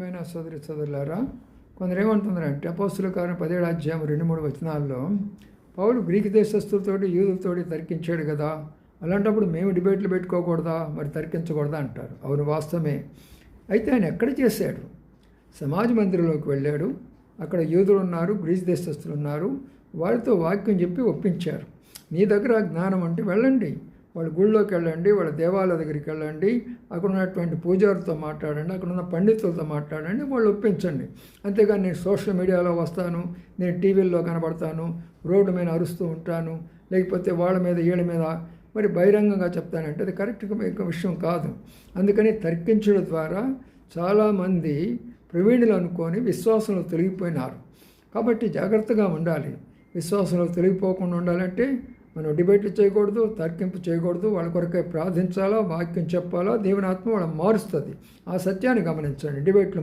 ప్రియమైన సోదరి సోదరులారా కొందరు ఏమంటున్నారంటే అపోస్తుల కారణం పదిహేడు అధ్యాయం రెండు మూడు వచనాల్లో పౌలు గ్రీక్ దేశస్తులతోటి యూదులతోటి తర్కించాడు కదా అలాంటప్పుడు మేము డిబేట్లు పెట్టుకోకూడదా? మరి తర్కించకూడదా? అంటారు. అవును వాస్తవమే. అయితే ఆయన ఎక్కడ చేశాడు? సమాజ మందిరంలోకి వెళ్ళాడు. అక్కడ యూదులు ఉన్నారు గ్రీస్ దేశస్తులు ఉన్నారు. వారితో వాక్యం చెప్పి ఒప్పించారు. నీ దగ్గర జ్ఞానం అంటే వెళ్ళండి. వాళ్ళ గుళ్ళోకి వెళ్ళండి వాళ్ళ దేవాలయ దగ్గరికి వెళ్ళండి అక్కడ ఉన్నటువంటి పూజారితో మాట్లాడండి అక్కడ ఉన్న పండితులతో మాట్లాడండి వాళ్ళు ఒప్పించండి. అంతేగాని నేను సోషల్ మీడియాలో వస్తాను నేను టీవీల్లో కనబడతాను రోడ్డు మీద అరుస్తూ ఉంటాను లేకపోతే వాళ్ళ మీద వీళ్ళ మీద మరి బహిరంగంగా చెప్తానంటే అది కరెక్ట్ విషయం కాదు. అందుకని తర్కించడం ద్వారా చాలామంది ప్రవీణులు అనుకొని విశ్వాసంలో తొలగిపోయినారు. కాబట్టి జాగ్రత్తగా ఉండాలి. విశ్వాసంలో తొలగిపోకుండా ఉండాలంటే మనం డిబేట్లు చేయకూడదు తర్కింపు చేయకూడదు వాళ్ళ కొరకే ప్రార్థించాలా వాక్యం చెప్పాలా దేవుని ఆత్మ వాళ్ళని మారుస్తుంది. ఆ సత్యాన్ని గమనించండి. డిబేట్లు